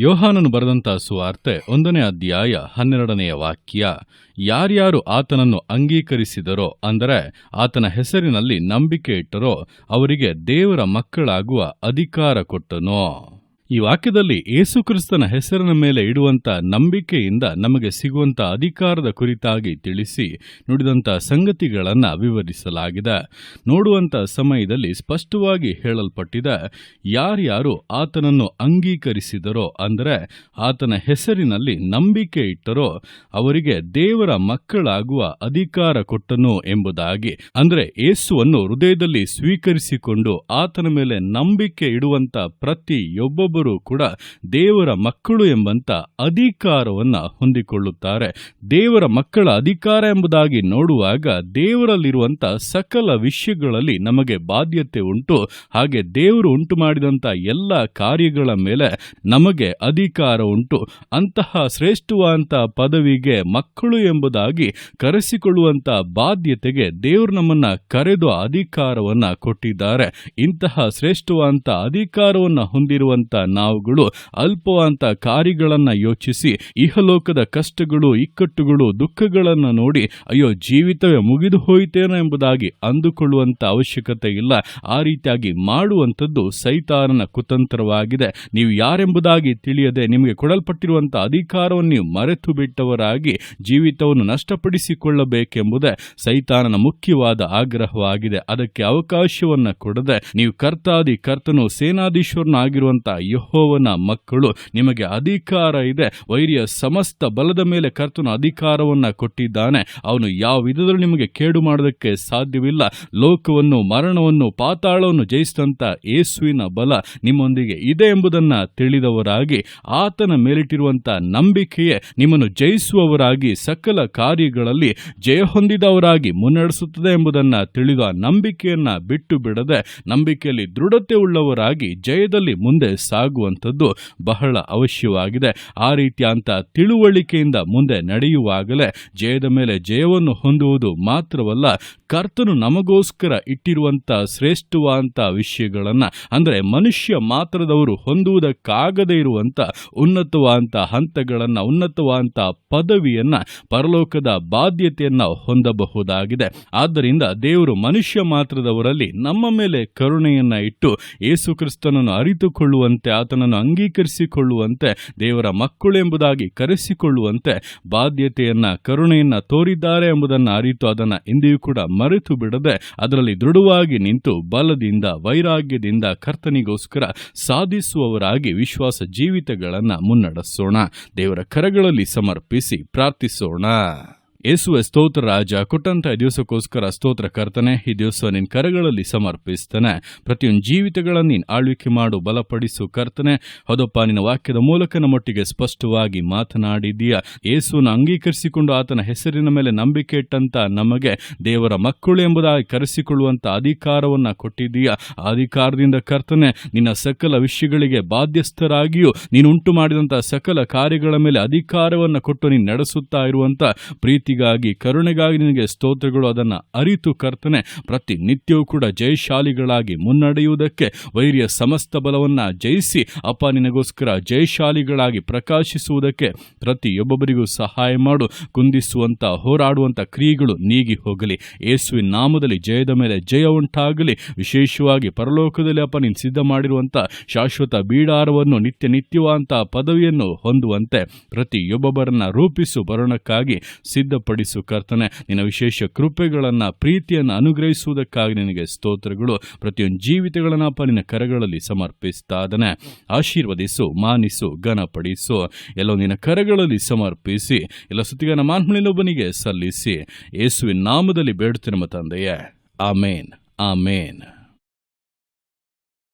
ಯೋಹಾನನು ಬರೆದಂತಹ ಸುವಾರ್ತೆ ಒಂದನೇ ಅಧ್ಯಾಯ ಹನ್ನೆರಡನೆಯ ವಾಕ್ಯ, ಯಾರ್ಯಾರು ಆತನನ್ನು ಅಂಗೀಕರಿಸಿದರೋ, ಅಂದರೆ ಆತನ ಹೆಸರಿನಲ್ಲಿ ನಂಬಿಕೆ ಇಟ್ಟರೋ, ಅವರಿಗೆ ದೇವರ ಮಕ್ಕಳಾಗುವ ಅಧಿಕಾರ ಕೊಟ್ಟನು. ಈ ವಾಕ್ಯದಲ್ಲಿ ಯೇಸುಕ್ರಿಸ್ತನ ಹೆಸರಿನ ಮೇಲೆ ಇಡುವಂತ ನಂಬಿಕೆಯಿಂದ ನಮಗೆ ಸಿಗುವಂತ ಅಧಿಕಾರದ ಕುರಿತಾಗಿ ತಿಳಿಸಿ ನುಡಿದಂತ ಸಂಗತಿಗಳನ್ನ ವಿವರಿಸಲಾಗಿದೆ. ನೋಡುವಂತ ಸಮಯದಲ್ಲಿ ಸ್ಪಷ್ಟವಾಗಿ ಹೇಳಲ್ಪಟ್ಟಿದೆ, ಯಾರ್ಯಾರು ಆತನನ್ನು ಅಂಗೀಕರಿಸಿದರೋ, ಅಂದರೆ ಆತನ ಹೆಸರಿನಲ್ಲಿ ನಂಬಿಕೆ ಇಟ್ಟರೋ, ಅವರಿಗೆ ದೇವರ ಮಕ್ಕಳಾಗುವ ಅಧಿಕಾರ ಕೊಟ್ಟನು ಎಂಬುದಾಗಿ, ಅಂದರೆ ಏಸುವನ್ನು ಹೃದಯದಲ್ಲಿ ಸ್ವೀಕರಿಸಿಕೊಂಡು ಆತನ ಮೇಲೆ ನಂಬಿಕೆ ಇಡುವಂತ ಪ್ರತಿಯೊಬ್ಬೊಬ್ಬರು ಕೂಡ ದೇವರ ಮಕ್ಕಳು ಎಂಬಂತ ಅಧಿಕಾರವನ್ನು ಹೊಂದಿಕೊಳ್ಳುತ್ತಾರೆ. ದೇವರ ಮಕ್ಕಳ ಅಧಿಕಾರ ಎಂಬುದಾಗಿ ನೋಡುವಾಗ ದೇವರಲ್ಲಿರುವಂತ ಸಕಲ ವಿಷಯಗಳಲ್ಲಿ ನಮಗೆ ಬಾಧ್ಯತೆ ಉಂಟು. ಹಾಗೆ ದೇವರು ಉಂಟು ಮಾಡಿದಂತ ಎಲ್ಲ ಕಾರ್ಯಗಳ ಮೇಲೆ ನಮಗೆ ಅಧಿಕಾರ ಉಂಟು. ಅಂತಹ ಶ್ರೇಷ್ಠವಾದಂಥ ಪದವಿಗೆ ಮಕ್ಕಳು ಎಂಬುದಾಗಿ ಕರೆಸಿಕೊಳ್ಳುವಂಥ ಬಾಧ್ಯತೆಗೆ ದೇವರು ನಮ್ಮನ್ನ ಕರೆದು ಅಧಿಕಾರವನ್ನ ಕೊಟ್ಟಿದ್ದಾರೆ. ಇಂತಹ ಶ್ರೇಷ್ಠವಾದಂಥ ಅಧಿಕಾರವನ್ನ ಹೊಂದಿರುವಂತ ನಾವುಗಳು ಅಲ್ಪವಂತ ಕಾರ್ಯಗಳನ್ನು ಯೋಚಿಸಿ ಇಹಲೋಕದ ಕಷ್ಟಗಳು, ಇಕ್ಕಟ್ಟುಗಳು, ದುಃಖಗಳನ್ನು ನೋಡಿ, ಅಯ್ಯೋ, ಜೀವಿತವೇ ಮುಗಿದು ಹೋಯಿತೇನೋ ಎಂಬುದಾಗಿ ಅಂದುಕೊಳ್ಳುವಂತ ಅವಶ್ಯಕತೆ ಇಲ್ಲ. ಆ ರೀತಿಯಾಗಿ ಮಾಡುವಂಥದ್ದು ಸೈತಾನನ ಕುತಂತ್ರವಾಗಿದೆ. ನೀವು ಯಾರೆಂಬುದಾಗಿ ತಿಳಿಯದೆ ನಿಮಗೆ ಕೊಡಲ್ಪಟ್ಟಿರುವಂತ ಅಧಿಕಾರವನ್ನು ನೀವು ಮರೆತು ಬಿಟ್ಟವರಾಗಿ ಜೀವಿತವನ್ನು ನಷ್ಟಪಡಿಸಿಕೊಳ್ಳಬೇಕೆಂಬುದೇ ಸೈತಾನನ ಮುಖ್ಯವಾದ ಆಗ್ರಹವಾಗಿದೆ. ಅದಕ್ಕೆ ಅವಕಾಶವನ್ನ ಕೊಡದೆ ನೀವು ಕರ್ತಾದಿ ಕರ್ತನು ಸೇನಾಧೀಶ್ವರನ ಆಗಿರುವಂತ ಯಹೋವನ ಮಕ್ಕಳು ನಿಮಗೆ ಅಧಿಕಾರ ಇದೆ. ವೈರಿಯ ಸಮಸ್ತ ಬಲದ ಮೇಲೆ ಕರ್ತನು ಅಧಿಕಾರವನ್ನ ಕೊಟ್ಟಿದ್ದಾನೆ. ಅವನು ಯಾವ ವಿಧದಲ್ಲೂ ನಿಮಗೆ ಕೇಡು ಮಾಡೋದಕ್ಕೆ ಸಾಧ್ಯವಿಲ್ಲ. ಲೋಕವನ್ನು, ಮರಣವನ್ನು, ಪಾತಾಳವನ್ನು ಜಯಿಸಿದಂತ ಯೇಸುವಿನ ಬಲ ನಿಮ್ಮೊಂದಿಗೆ ಇದೆ ಎಂಬುದನ್ನ ತಿಳಿದವರಾಗಿ, ಆತನ ಮೇಲಿಟ್ಟಿರುವಂತ ನಂಬಿಕೆಯೇ ನಿಮ್ಮನ್ನು ಜಯಿಸುವವರಾಗಿ ಸಕಲ ಕಾರ್ಯಗಳಲ್ಲಿ ಜಯ ಹೊಂದಿದವರಾಗಿ ಮುನ್ನಡೆಸುತ್ತದೆ ಎಂಬುದನ್ನ ತಿಳಿದ ನಂಬಿಕೆಯನ್ನ ಬಿಟ್ಟು ಬಿಡದೆ ನಂಬಿಕೆಯಲ್ಲಿ ದೃಢತೆ ಉಳ್ಳವರಾಗಿ ಜಯದಲ್ಲಿ ಮುಂದೆ ಸಾಗುವಂಥದ್ದು ಬಹಳ ಅವಶ್ಯವಾಗಿದೆ. ಆ ರೀತಿಯಂತ ತಿಳುವಳಿಕೆಯಿಂದ ಮುಂದೆ ನಡೆಯುವಾಗಲೇ ಜಯದ ಮೇಲೆ ಜಯವನ್ನು ಹೊಂದುವುದು ಮಾತ್ರವಲ್ಲ, ಕರ್ತನು ನಮಗೋಸ್ಕರ ಇಟ್ಟಿರುವಂಥ ಶ್ರೇಷ್ಠವಾದಂಥ ವಿಷಯಗಳನ್ನು, ಅಂದರೆ ಮನುಷ್ಯ ಮಾತ್ರದವರು ಹೊಂದುವುದಕ್ಕಾಗದೇ ಇರುವಂಥ ಉನ್ನತವಾದಂಥ ಹಂತಗಳನ್ನು, ಉನ್ನತವಾದಂಥ ಪದವಿಯನ್ನು, ಪರಲೋಕದ ಬಾಧ್ಯತೆಯನ್ನು ಹೊಂದಬಹುದಾಗಿದೆ. ಆದ್ದರಿಂದ ದೇವರು ಮನುಷ್ಯ ಮಾತ್ರದವರಲ್ಲಿ ನಮ್ಮ ಮೇಲೆ ಕರುಣೆಯನ್ನು ಇಟ್ಟು ಯೇಸುಕ್ರಿಸ್ತನನ್ನು ಅರಿತುಕೊಳ್ಳುವಂತೆ ಆತನನ್ನು ಅಂಗೀಕರಿಸಿಕೊಳ್ಳುವಂತೆ, ದೇವರ ಮಕ್ಕಳು ಎಂಬುದಾಗಿ ಕರೆಸಿಕೊಳ್ಳುವಂತೆ ಬಾಧ್ಯತೆಯನ್ನ, ಕರುಣೆಯನ್ನ ತೋರಿದ್ದಾರೆ ಎಂಬುದನ್ನು ಅರಿತು ಅದನ್ನು ಎಂದಿಯೂ ಕೂಡ ಮರೆತು ಬಿಡದೆ, ಅದರಲ್ಲಿ ದೃಢವಾಗಿ ನಿಂತು ಬಲದಿಂದ, ವೈರಾಗ್ಯದಿಂದ ಕರ್ತನಿಗೋಸ್ಕರ ಸಾಧಿಸುವವರಾಗಿ ವಿಶ್ವಾಸ ಜೀವಿತಗಳನ್ನ ಮುನ್ನಡೆಸೋಣ. ದೇವರ ಕರಗಳಲ್ಲಿ ಸಮರ್ಪಿಸಿ ಪ್ರಾರ್ಥಿಸೋಣ. ಯೇಸುವೆ ಸ್ತೋತ್ರ ರಾಜ ಕೊಟ್ಟಂತ ಈ ದಿವಸಕ್ಕೋಸ್ಕರ ಸ್ತೋತ್ರ ಕರ್ತನೆ, ಈ ದಿವಸ ನಿನ್ ಕರಗಳಲ್ಲಿ ಸಮರ್ಪಿಸ್ತಾನೆ. ಪ್ರತಿಯೊಂದು ಜೀವಿತಗಳನ್ನು ನೀನು ಆಳ್ವಿಕೆ ಮಾಡು, ಬಲಪಡಿಸು ಕರ್ತನೆ. ಹೌದಪ್ಪ, ನಿನ್ನ ವಾಕ್ಯದ ಮೂಲಕ ನಮ್ಮೊಟ್ಟಿಗೆ ಸ್ಪಷ್ಟವಾಗಿ ಮಾತನಾಡಿದೀಯ ಯೇಸುವನ್ನು ಅಂಗೀಕರಿಸಿಕೊಂಡು ಆತನ ಹೆಸರಿನ ಮೇಲೆ ನಂಬಿಕೆ ಇಟ್ಟಂತ ನಮಗೆ ದೇವರ ಮಕ್ಕಳು ಎಂಬುದಾಗಿ ಕರೆಸಿಕೊಳ್ಳುವಂತ ಅಧಿಕಾರವನ್ನ ಕೊಟ್ಟಿದೀಯ ಆ ಅಧಿಕಾರದಿಂದ ಕರ್ತನೆ, ನಿನ್ನ ಸಕಲ ವಿಷಯಗಳಿಗೆ ಬಾಧ್ಯಸ್ಥರಾಗಿಯೂ ನೀನು ಉಂಟು ಮಾಡಿದಂತಹ ಸಕಲ ಕಾರ್ಯಗಳ ಮೇಲೆ ಅಧಿಕಾರವನ್ನು ಕೊಟ್ಟು ನೀನು ನಡೆಸುತ್ತಾ ಇರುವಂತ ಪ್ರೀತಿಗಾಗಿ ಕರುಣೆಗಾಗಿ ನಿನಗೆ ಸ್ತೋತ್ರಗಳು, ಅದನ್ನು ಅರಿತು ಕರ್ತನೆ ಪ್ರತಿ ನಿತ್ಯವೂ ಕೂಡ ಜಯಶಾಲಿಗಳಾಗಿ ಮುನ್ನಡೆಯುವುದಕ್ಕೆ ವೈರ್ಯ ಸಮಸ್ತ ಬಲವನ್ನು ಜಯಿಸಿ, ಅಪ್ಪ ನಿನಗೋಸ್ಕರ ಜಯಶಾಲಿಗಳಾಗಿ ಪ್ರಕಾಶಿಸುವುದಕ್ಕೆ ಪ್ರತಿಯೊಬ್ಬೊಬ್ಬರಿಗೂ ಸಹಾಯ ಮಾಡು. ಕುಂದಿಸುವಂಥ ಹೋರಾಡುವಂಥ ಕ್ರಿಯೆಗಳು ನೀಗಿ ಹೋಗಲಿ. ಯೇಸುವಿನ ನಾಮದಲ್ಲಿ ಜಯದ ಮೇಲೆ ಜಯ ಉಂಟಾಗಲಿ. ವಿಶೇಷವಾಗಿ ಪರಲೋಕದಲ್ಲಿ ಅಪ್ಪ ನೀನು ಸಿದ್ಧ ಮಾಡಿರುವಂಥ ಶಾಶ್ವತ ಬೀಡಾರವನ್ನು, ನಿತ್ಯ ನಿತ್ಯವಂತಹ ಪದವಿಯನ್ನು ಹೊಂದುವಂತೆ ಪ್ರತಿಯೊಬ್ಬೊಬ್ಬರನ್ನ ರೂಪಿಸು, ಬರೋಣಕ್ಕಾಗಿ ಸಿದ್ಧಪಡಿಸು ಕರ್ತನೆ. ನಿನ್ನ ವಿಶೇಷ ಕೃಪೆಗಳನ್ನು, ಪ್ರೀತಿಯನ್ನು ಅನುಗ್ರಹಿಸುವುದಕ್ಕಾಗಿ ನಿನಗೆ ಸ್ತೋತ್ರಗಳು. ಪ್ರತಿಯೊಂದು ಜೀವಿತಗಳನ್ನಪ್ಪ ನಿನ್ನ ಕರಗಳಲ್ಲಿ ಸಮರ್ಪಿಸ್ತಾದನೆ. ಆಶೀರ್ವದಿಸು, ಮಾನಿಸು, ಘನಪಡಿಸು. ಎಲ್ಲೋ ನಿನ್ನ ಕರಗಳಲ್ಲಿ ಸಮರ್ಪಿಸಿ, ಎಲ್ಲ ಸುತ್ತಿಗನ ಮಾನ್ಮಳಿನೊಬ್ಬನಿಗೆ ಸಲ್ಲಿಸಿ. ಯೇಸುವಿನ ನಾಮದಲ್ಲಿ ಬೇಡುತ್ತಿರುವ ತಂದೆಯೇ. ಆಮೇನ್. ಆಮೇನ್.